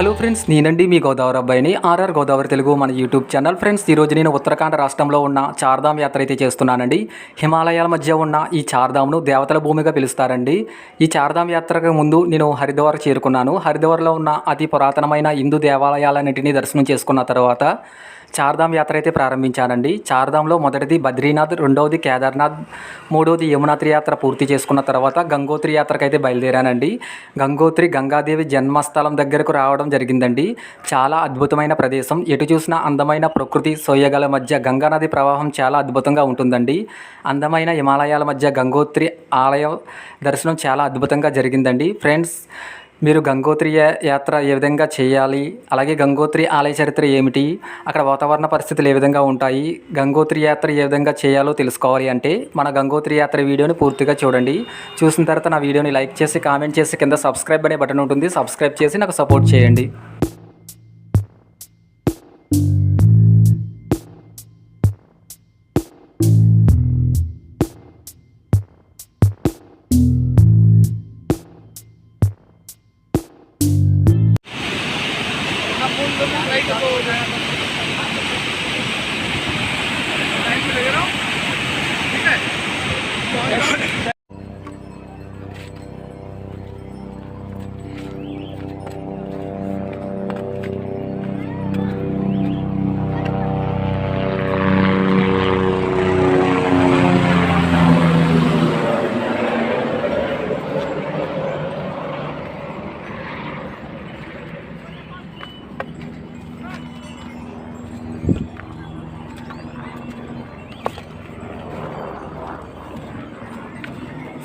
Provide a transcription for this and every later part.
Hello friends నేనండి మీ గోదావరి అబ్బాయిని RR Godavari Telugu మన యూట్యూబ్ ఛానల్. ఫ్రెండ్స్ ఈరోజు నేను ఉత్తరాఖండ్ రాష్ట్రంలో ఉన్న చార్ధామ్ యాత్ర అయితే చేస్తున్నానండి. హిమాలయాల మధ్య ఉన్న ఈ చార్ధామ్ను దేవతల భూమిగా పిలుస్తారండి. ఈ చార్ధామ్ యాత్రకు ముందు నేను హరిద్వార్ చేరుకున్నాను. హరిద్వార్లో ఉన్న అతి పురాతనమైన హిందూ దేవాలయాలన్నింటినీ దర్శనం చేసుకున్న తర్వాత చార్ధామ్ యాత్ర అయితే ప్రారంభించానండి. చార్ధామ్లో మొదటిది బద్రీనాథ్ రెండవది కేదార్నాథ్ మూడవది యమునాత్రి యాత్ర పూర్తి చేసుకున్న తర్వాత గంగోత్రి యాత్రకు అయితే బయలుదేరానండి. గంగోత్రి గంగాదేవి జన్మస్థలం దగ్గరకు రావడం జరిగిందండి. చాలా అద్భుతమైన ప్రదేశం. ఎటు చూసినా అందమైన ప్రకృతి సోయగల మధ్య గంగానది ప్రవాహం చాలా అద్భుతంగా ఉంటుందండి. అందమైన హిమాలయాల మధ్య గంగోత్రి ఆలయం దర్శనం చాలా అద్భుతంగా జరిగిందండి. ఫ్రెండ్స్ మీరు గంగోత్రి యాత్ర ఏ విధంగా చేయాలి? అలాగే గంగోత్రి ఆలయ చరిత్ర ఏమిటి? అక్కడ వాతావరణ పరిస్థితులు ఏ విధంగా ఉంటాయి? గంగోత్రి యాత్ర ఏ విధంగా చేయాలో తెలుసుకోవాలి అంటే మన గంగోత్రి యాత్ర వీడియోని పూర్తిగా చూడండి. చూసిన తర్వాత నా వీడియోని లైక్ చేసి కామెంట్ చేసి కింద సబ్స్క్రైబ్ అనే బటన్ ఉంటుంది. సబ్స్క్రైబ్ చేసి నాకు సపోర్ట్ చేయండి. लाइट हो जाएगा टाइम लगेगा ठीक है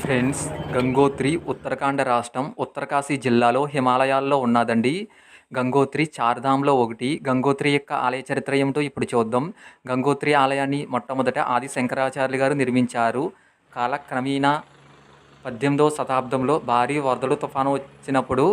ఫ్రెండ్స్ గంగోత్రి ఉత్తరాఖండ్ రాష్ట్రం ఉత్తరకాశీ జిల్లాలో హిమాలయాల్లో ఉన్నదండి. గంగోత్రి చార్ధామ్లో ఒకటి. గంగోత్రి యొక్క ఆలయ చరిత్ర ఏమిటో ఇప్పుడు చూద్దాం. గంగోత్రి ఆలయాన్ని మొట్టమొదట ఆది శంకరాచార్యులు గారు నిర్మించారు. కాలక్రమేణా పద్దెనిమిదవ శతాబ్దంలో భారీ వరదలు తుఫాను వచ్చినప్పుడు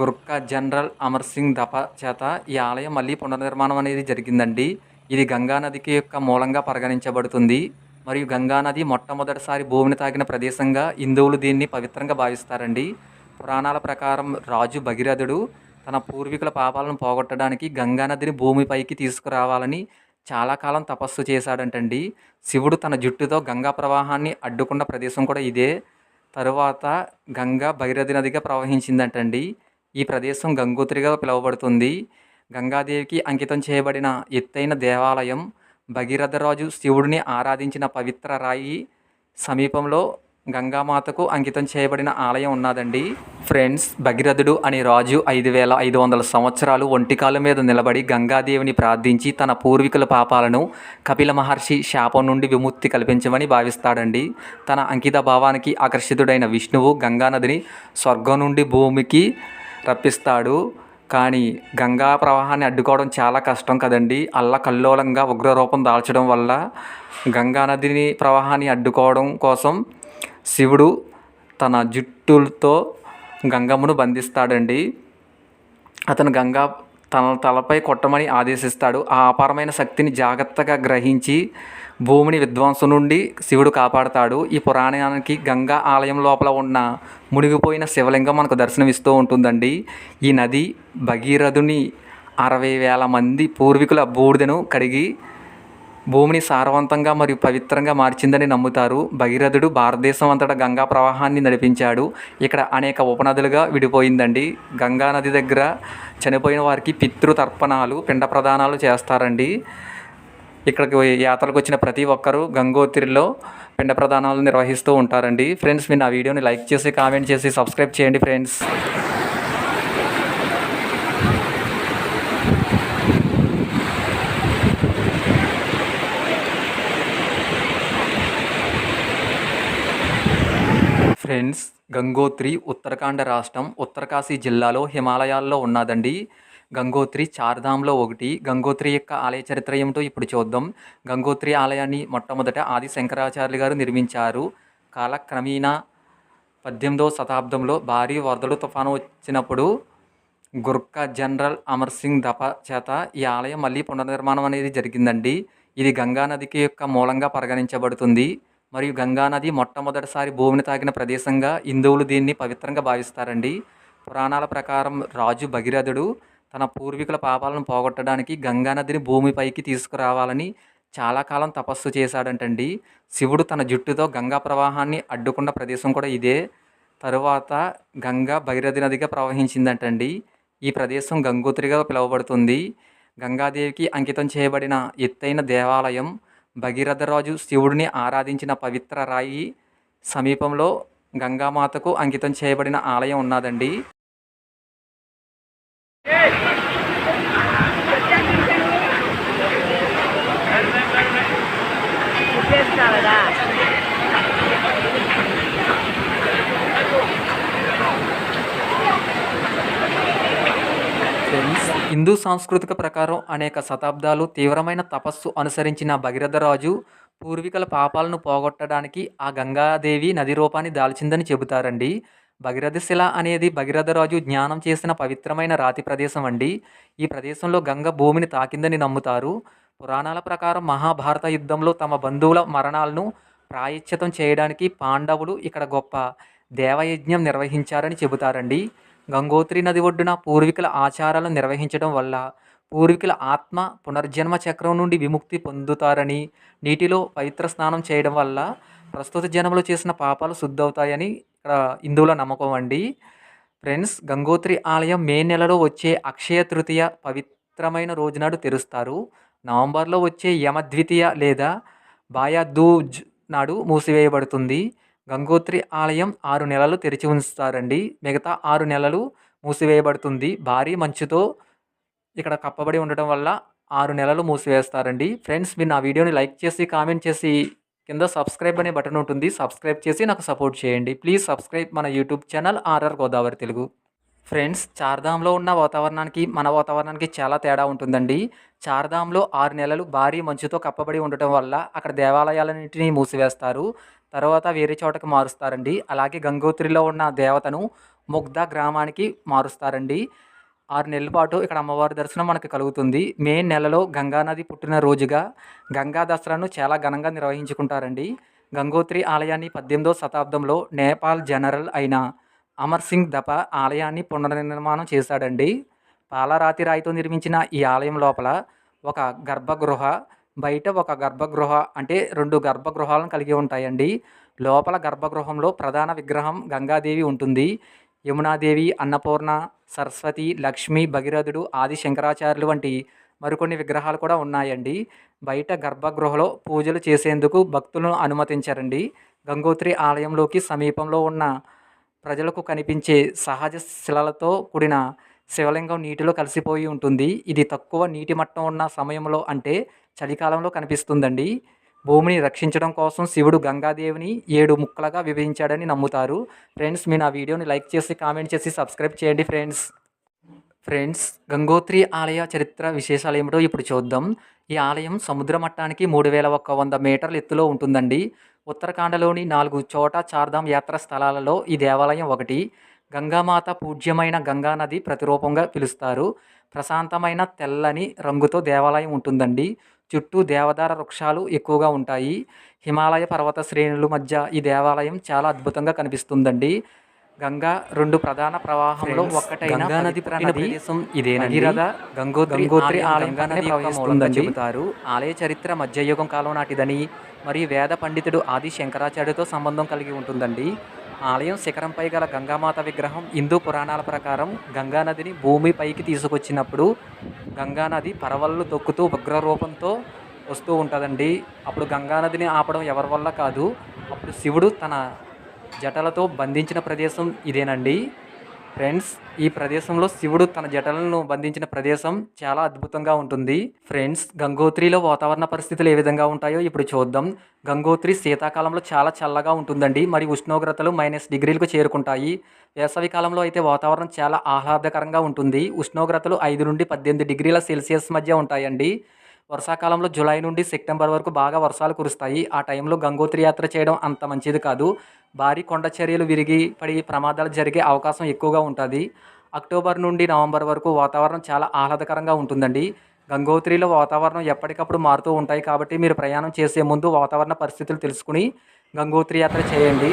గుర్ఖా జనరల్ అమర్ సింగ్ దప చేత ఈ ఆలయం మళ్ళీ పునర్నిర్మాణం అనేది జరిగిందండి. ఇది గంగా నదికి యొక్క మూలంగా పరిగణించబడుతుంది. మరియు గంగా నది మొట్టమొదటిసారి భూమిని తాకిన ప్రదేశంగా హిందువులు దీన్ని పవిత్రంగా భావిస్తారండి. పురాణాల ప్రకారం రాజు భగీరథుడు తన పూర్వీకుల పాపాలను పోగొట్టడానికి గంగా నదిని భూమిపైకి తీసుకురావాలని చాలా కాలం తపస్సు చేశాడంటండి. శివుడు తన జుట్టుతో గంగా ప్రవాహాన్ని అడ్డుకున్న ప్రదేశం కూడా ఇదే. తరువాత గంగా భైరథి నదిగా ప్రవహించిందంటండి. ఈ ప్రదేశం గంగోత్రిగా పిలువబడుతుంది. గంగాదేవికి అంకితం చేయబడిన ఎత్తైన దేవాలయం భగీరథరాజు శివుడిని ఆరాధించిన పవిత్ర రాయి సమీపంలో గంగామాతకు అంకితం చేయబడిన ఆలయం ఉన్నదండి. ఫ్రెండ్స్ భగీరథుడు అనే రాజు ఐదు వేల ఐదు వందల సంవత్సరాలు ఒంటికాలు మీద నిలబడి గంగాదేవిని ప్రార్థించి తన పూర్వీకుల పాపాలను కపిల మహర్షి శాపం నుండి విముక్తి కల్పించమని భావిస్తాడండి. తన అంకిత భావానికి ఆకర్షితుడైన విష్ణువు గంగానదిని స్వర్గం నుండి భూమికి రప్పిస్తాడు. కానీ గంగా ప్రవాహాన్ని అడ్డుకోవడం చాలా కష్టం కదండి. అల్లకల్లోలంగా ఉగ్రరూపం దాల్చడం వల్ల గంగా నదిని ప్రవాహాన్ని అడ్డుకోవడం కోసం శివుడు తన జుట్టులతో గంగమ్మను బంధిస్తాడండి. అతను గంగా తన తలపై కొట్టమని ఆదేశిస్తాడు. ఆ అపారమైన శక్తిని జాగ్రత్తగా గ్రహించి భూమిని విధ్వంసం నుండి శివుడు కాపాడతాడు. ఈ పురాణానికి గంగా ఆలయం లోపల ఉన్న మునిగిపోయిన శివలింగం మనకు దర్శనమిస్తూ ఉంటుందండి. ఈ నది భగీరథుని అరవై వేల మంది పూర్వీకుల బూడిదను కడిగి భూమిని సారవంతంగా మరియు పవిత్రంగా మార్చిందని నమ్ముతారు. భగీరథుడు భారతదేశం అంతటా గంగా ప్రవాహాన్ని నడిపించాడు. ఇక్కడ అనేక ఉపనదులుగా విడిపోయిందండి. గంగా నది దగ్గర చనిపోయిన వారికి పితృతర్పణాలు పిండ ప్రదానాలు చేస్తారండి. ఇక్కడికి యాత్రకు వచ్చిన ప్రతి ఒక్కరూ గంగోత్రిలో పిండ ప్రదానాలు నిర్వహిస్తూ ఉంటారండి. ఫ్రెండ్స్ మీరు నా వీడియోని లైక్ చేసి కామెంట్ చేసి సబ్స్క్రైబ్ చేయండి ఫ్రెండ్స్. ఫ్రెండ్స్ గంగోత్రి ఉత్తరాఖండ్ రాష్ట్రం ఉత్తరకాశీ జిల్లాలో హిమాలయాల్లో ఉన్నదండి. గంగోత్రి చార్ధాంలో ఒకటి. గంగోత్రి యొక్క ఆలయ చరిత్ర ఏమిటో ఇప్పుడు చూద్దాం. గంగోత్రి ఆలయాన్ని మొట్టమొదట ఆది శంకరాచార్యులు గారు నిర్మించారు. కాలక్రమేణా పద్దెనిమిదవ శతాబ్దంలో భారీ వరదలు తుఫాను వచ్చినప్పుడు గుర్ఖా జనరల్ అమర్ సింగ్ దప చేత ఈ ఆలయం మళ్ళీ పునర్నిర్మాణం అనేది జరిగిందండి. ఇది గంగా నదికి యొక్క మూలంగా పరిగణించబడుతుంది. మరియు గంగా నది మొట్టమొదటిసారి భూమిని తాకిన ప్రదేశంగా హిందువులు దీన్ని పవిత్రంగా భావిస్తారండి. పురాణాల ప్రకారం రాజు భగీరథుడు తన పూర్వీకుల పాపాలను పోగొట్టడానికి గంగానదిని భూమిపైకి తీసుకురావాలని చాలా కాలం తపస్సు చేశాడంటండి. శివుడు తన జుట్టుతో గంగా ప్రవాహాన్ని అడ్డుకున్న ప్రదేశం కూడా ఇదే. తరువాత గంగా భగీరథి నదిగా ప్రవహించిందంటండి. ఈ ప్రదేశం గంగోత్రిగా పిలువబడుతుంది. గంగాదేవికి అంకితం చేయబడిన ఎత్తైన దేవాలయం భగీరథరాజు శివుడిని ఆరాధించిన పవిత్ర రాయి సమీపంలో గంగామాతకు అంకితం చేయబడిన ఆలయం ఉన్నదండి. ఉప్పేస్తావదా హిందూ సాంస్కృతిక ప్రకారం అనేక శతాబ్దాలు తీవ్రమైన తపస్సు అనుసరించిన భగీరథరాజు పూర్వీకుల పాపాలను పోగొట్టడానికి ఆ గంగాదేవి నది రూపాన్ని దాల్చిందని చెబుతారండి. భగీరథ శిల అనేది భగీరథరాజు జ్ఞానం చేసిన పవిత్రమైన రాతి ప్రదేశం అండి. ఈ ప్రదేశంలో గంగ భూమిని తాకిందని నమ్ముతారు. పురాణాల ప్రకారం మహాభారత యుద్ధంలో తమ బంధువుల మరణాలను ప్రాయశ్చితం చేయడానికి పాండవులు ఇక్కడ గొప్ప దేవయజ్ఞం నిర్వహించారని చెబుతారండి. గంగోత్రి నది ఒడ్డున పూర్వీకుల ఆచారాలను నిర్వహించడం వల్ల పూర్వీకుల ఆత్మ పునర్జన్మ చక్రం నుండి విముక్తి పొందుతారని నీటిలో పవిత్ర స్నానం చేయడం వల్ల ప్రస్తుత జన్మలో చేసిన పాపాలు శుద్ధవుతాయని ఇక్కడ హిందువుల నమ్మకం అండి. ఫ్రెండ్స్ గంగోత్రి ఆలయం మే నెలలో వచ్చే అక్షయ తృతీయ పవిత్రమైన రోజునాడు తెరుస్తారు. నవంబర్లో వచ్చే యమద్వితీయ లేదా బాయాదూజ్ నాడు మూసివేయబడుతుంది. గంగోత్రి ఆలయం ఆరు నెలలు తెరిచి ఉంచుతారండి. మిగతా ఆరు నెలలు మూసివేయబడుతుంది. భారీ మంచుతో ఇక్కడ కప్పబడి ఉండటం వల్ల ఆరు నెలలు మూసివేస్తారండి. ఫ్రెండ్స్ మీరు నా వీడియోని లైక్ చేసి కామెంట్ చేసి కింద సబ్స్క్రైబ్ అనే బటన్ ఉంటుంది. సబ్స్క్రైబ్ చేసి నాకు సపోర్ట్ చేయండి. ప్లీజ్ సబ్స్క్రైబ్ మన YouTube channel RR Godavari Telugu. Friends చార్ధామ్లో ఉన్న వాతావరణానికి మన వాతావరణానికి చాలా తేడా ఉంటుందండి. చార్ధామ్లో ఆరు నెలలు భారీ మంచుతో కప్పబడి ఉండటం వల్ల అక్కడ దేవాలయాలన్నింటినీ మూసివేస్తారు. తర్వాత వేరే చోటకి మారుస్తారండి. అలాగే గంగోత్రిలో ఉన్న దేవతను ముగ్ధ గ్రామానికి మారుస్తారండి. ఆరు నెలల పాటు ఇక్కడ అమ్మవారి దర్శనం మనకు కలుగుతుంది. మే నెలలో గంగానది పుట్టిన రోజుగా గంగా దసరాను చాలా ఘనంగా నిర్వహించుకుంటారండి. గంగోత్రి ఆలయాన్ని పద్దెనిమిదవ శతాబ్దంలో నేపాల్ జనరల్ అయిన అమర్ సింగ్ దప ఆలయాన్ని పునర్నిర్మాణం చేశాడండి. పాలరాతి రాయితో నిర్మించిన ఈ ఆలయం లోపల ఒక గర్భగృహ బయట ఒక గర్భగృహ అంటే రెండు గర్భగృహాలను కలిగి ఉంటాయండి. లోపల గర్భగృహంలో ప్రధాన విగ్రహం గంగాదేవి ఉంటుంది. యమునాదేవి అన్నపూర్ణ సరస్వతి లక్ష్మి భగీరథుడు ఆది శంకరాచార్యులు వంటి మరికొన్ని విగ్రహాలు కూడా ఉన్నాయండి. బయట గర్భగృహలో పూజలు చేసేందుకు భక్తులను అనుమతించారండి. గంగోత్రి ఆలయంలోకి సమీపంలో ఉన్న ప్రజలకు కనిపించే సహజ శిలలతో కూడిన శివలింగం నీటిలో కలిసిపోయి ఉంటుంది. ఇది తక్కువ నీటి మట్టం ఉన్న సమయంలో అంటే చలికాలంలో కనిపిస్తుందండి. భూమిని రక్షించడం కోసం శివుడు గంగాదేవిని ఏడు ముక్కలుగా విభజించాడని నమ్ముతారు. ఫ్రెండ్స్ మీరు ఆ వీడియోని లైక్ చేసి కామెంట్ చేసి సబ్స్క్రైబ్ చేయండి ఫ్రెండ్స్. ఫ్రెండ్స్ గంగోత్రి ఆలయ చరిత్ర విశేషాలు ఏమిటో ఇప్పుడు చూద్దాం. ఈ ఆలయం సముద్ర మట్టానికి మూడు వేల ఒక్క వంద మీటర్ల ఎత్తులో ఉంటుందండి. ఉత్తరాఖండలోని నాలుగు చోట చార్ధామ్ యాత్రా స్థలాలలో ఈ దేవాలయం ఒకటి. గంగామాత పూజ్యమైన గంగానది ప్రతిరూపంగా పిలుస్తారు. ప్రశాంతమైన తెల్లని రంగుతో దేవాలయం ఉంటుందండి. చుట్టూ దేవదార వృక్షాలు ఎక్కువగా ఉంటాయి. హిమాలయ పర్వత శ్రేణుల మధ్య ఈ దేవాలయం చాలా అద్భుతంగా కనిపిస్తుందండి. గంగా రెండు ప్రధాన ప్రవాహంలో ఒక్కటైన గంగా నది. ప్రదేశం ఇదే భగీరథ గంగోత్రి గంగోత్రి ఆలయం నది ప్రవహిస్తుందని చెబుతారు. ఆలయ చరిత్ర మధ్యయుగం కాలం నాటిదని మరియు వేద పండితుడు ఆది శంకరాచార్యుతో సంబంధం కలిగి ఉంటుందండి. ఆలయం శిఖరంపై గల గంగామాత విగ్రహం హిందూ పురాణాల ప్రకారం గంగానదిని భూమిపైకి తీసుకొచ్చినప్పుడు గంగానది పరవళ్ళు తొక్కుతూ ఉగ్రరూపంతో వస్తూ ఉంటుందండి. అప్పుడు గంగానదిని ఆపడం ఎవరి వల్ల కాదు. అప్పుడు శివుడు తన జటలతో బంధించిన ప్రదేశం ఇదేనండి. ఫ్రెండ్స్ ఈ ప్రదేశంలో శివుడు తన జటలను బంధించిన ప్రదేశం చాలా అద్భుతంగా ఉంటుంది. ఫ్రెండ్స్ గంగోత్రిలో వాతావరణ పరిస్థితులు ఏ విధంగా ఉంటాయో ఇప్పుడు చూద్దాం. గంగోత్రి శీతాకాలంలో చాలా చల్లగా ఉంటుందండి. మరి ఉష్ణోగ్రతలు మైనస్ డిగ్రీలకు చేరుకుంటాయి. వేసవి కాలంలో అయితే వాతావరణం చాలా ఆహ్లాదకరంగా ఉంటుంది. ఉష్ణోగ్రతలు ఐదు నుండి పద్దెనిమిది డిగ్రీల సెల్సియస్ మధ్య ఉంటాయండి. వర్షాకాలంలో జూలై నుండి సెప్టెంబర్ వరకు బాగా వర్షాలు కురుస్తాయి. ఆ టైంలో గంగోత్రి యాత్ర చేయడం అంత మంచిది కాదు. భారీ కొండ చర్యలు విరిగి పడి ప్రమాదాలు జరిగే అవకాశం ఎక్కువగా ఉంటుంది. అక్టోబర్ నుండి నవంబర్ వరకు వాతావరణం చాలా ఆహ్లాదకరంగా ఉంటుందండి. గంగోత్రిలో వాతావరణం ఎప్పటికప్పుడు మారుతూ ఉంటాయి కాబట్టి మీరు ప్రయాణం చేసే ముందు వాతావరణ పరిస్థితులు తెలుసుకుని గంగోత్రి యాత్ర చేయండి.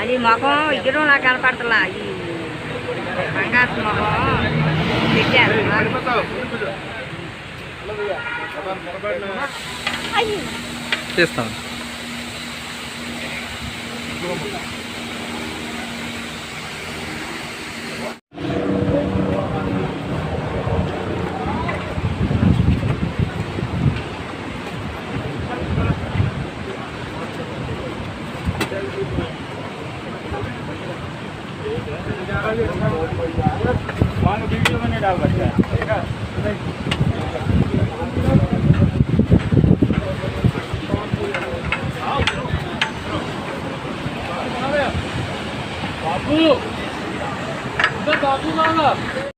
అది మొఖం ఇద్దరు నాకు కనపడతలా. ఈ బంగారు మొఖం పెట్టారు. చేస్తాను. వాళ్ళు వీడియో మీద బాబు బాబు బాబు